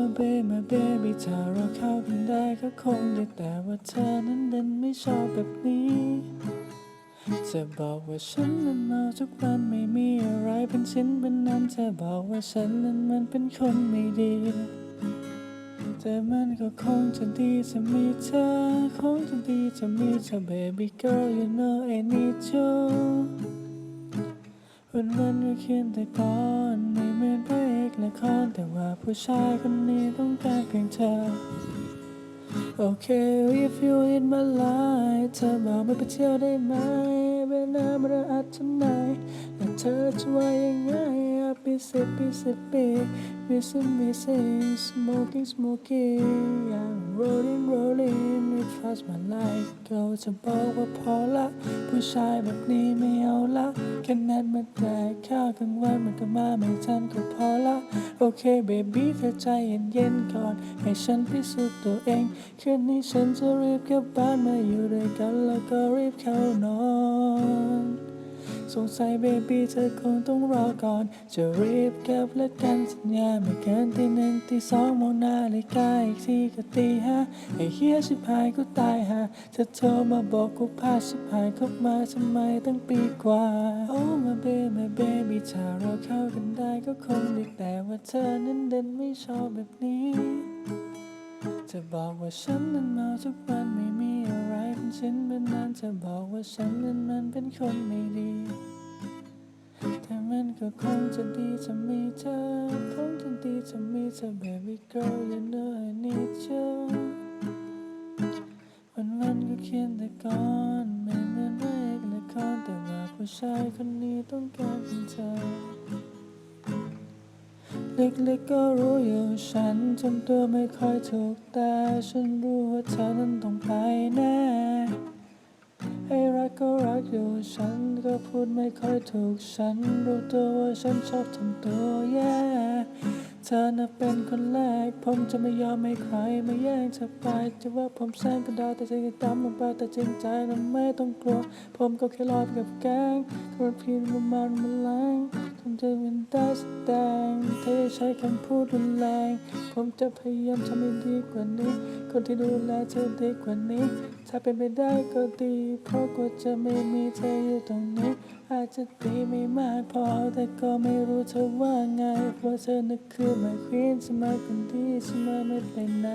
มาเบมาเบบีถ้าเราเข้ากันได้ก็คงได้แต่ว่าเธอนั้นดันไม่ชอบแบบนี้จะบอกว่าฉันนั้นเมาทุกวันไม่มีอะไรเป็นชิ้นเป็นน้ำจะบอกว่าฉันนั้นมันเป็นคนไม่ดีแต่มันก็คงจะดีจะมีเธอคงจะดีจะมีเธอ baby girl you know I need you วันวันก็เขียนแต่ก่อนไม่เหมือนพระเอ กนะครแต่ว่าผู้ชายคนนี้ต้องการเพียงเธอโอเค if you in my life เธอบอกไม่ไปเที่ยวได้ไหมเวลาเมื่ออาจจะไหนแต่เธอจะว่ายังไง Be sick, be sick, be missing, missing, smoking, smoking, I'm rolling, rolling, it was my life ก็จะบอกว่าพอละ ผู้ชายแบบนี้ไม่เอาละแค่นัดมาแต่ข้าวกลางวันมันก็มาไม่ทันก็พอละ โอเคเบบี้เธอใจเย็นๆก่อน ให้ฉันพิสูจน์ตัวเอง คืนนี้ฉันจะรีบกลับบ้านมาอยู่ด้วยกันแล้วก็รีบเข้านอน สงสัยเบบี้เธอคงต้องรอก่อน จะรีบเกลับและกันสัญญาไม่เกินตีหนึ่งตีสองมองนาฬิกาอีกทีก็ตีห้าไอ้เฮียชิบหายกูตายฮะเธอโทรมาบอกกูพาชิบหายเข้ามาทำไมตั้งปีกว่า โอ้มาเบมาเบบี้ถ้าเราเข้ากันได้ก็คงดีแต่ว่าเธอนั้นเดินไม่ชอบแบบนี้ จะบอกว่าฉันนั้นเมาทุกวันไม่มีอะไรเป็น ชินเป็นนั้นจะบอกว่าฉันนั้นมันเป็นคนไม่ดี แต่มันก็คงจะดีจะมีเธอคงจะดีจะมีเธอ baby girl you know I need you วันวันก็เขียนแต่ก่อนไม่เหมือนพระเอกละครแต่ว่าผู้ชายคนนี้ต้องการเป็นเธอ ลึกๆก็รู้อยู่ฉันทำตัวไม่ค่อยถูกแต่ฉันรู้ว่าเธอนั้นต้องไปแน่ให้รักก็รักอยู่ฉันก็พูดไม่ค่อยถูกฉันรู้ตัวว่าฉันชอบทำตัวแย่ เธอน่ะเป็นคนแรก ผมจะไม่ยอมให้ใครมาแย่งเธอไป จะว่าผมแซงก็ได้แต่จะตามลงไปแต่จริงใจนั้นไม่ต้องกลัว ผมก็แค่รอดกับแกล้งโดนพีนประมาณมันแรงทำจเป็นได้แดงเธอใช้คำพูดรุนแรง ผมจะพยายามทำให้ดีกว่านี้ คนที่ดูแลเธอดีกว่านี้ ถ้าเป็นไปได้ก็ดี เพราะกลัวจะไม่มีเธออยู่ตรงนี้ อาจจะดีไม่มากพอ แต่ก็ไม่รู้เธอว่าไงเพราะเธอนึกคือ my queen สมัยคนดีสมัยไม่ไปไหน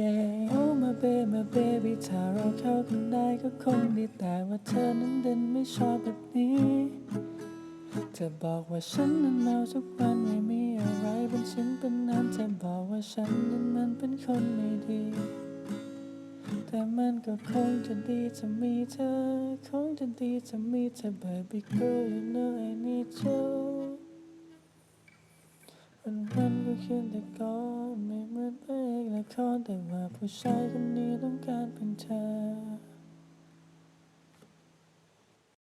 yeah oh my baby my baby ถ้าเราเข้ากันได้ก็คงดีแต่ว่าเธอนั้นเดินไม่ชอบแบบนี้ เธอบอกว่าฉันนั้นเมาทุกวันไม่มีอะไรเป็นชิ้นเป็นน้ำเธอบอกว่าฉันนั้นมันเป็นคนไม่ดี ก็คงจะดีจะมีเธอ คงจะดีจะมีเธอ baby girl you know I need you วันวันๆก็เขียนแต่ก่อนไม่เหมือนพระเอกละครแต่ว่าผู้ชายคนนี้ต้องการเป็นเธอ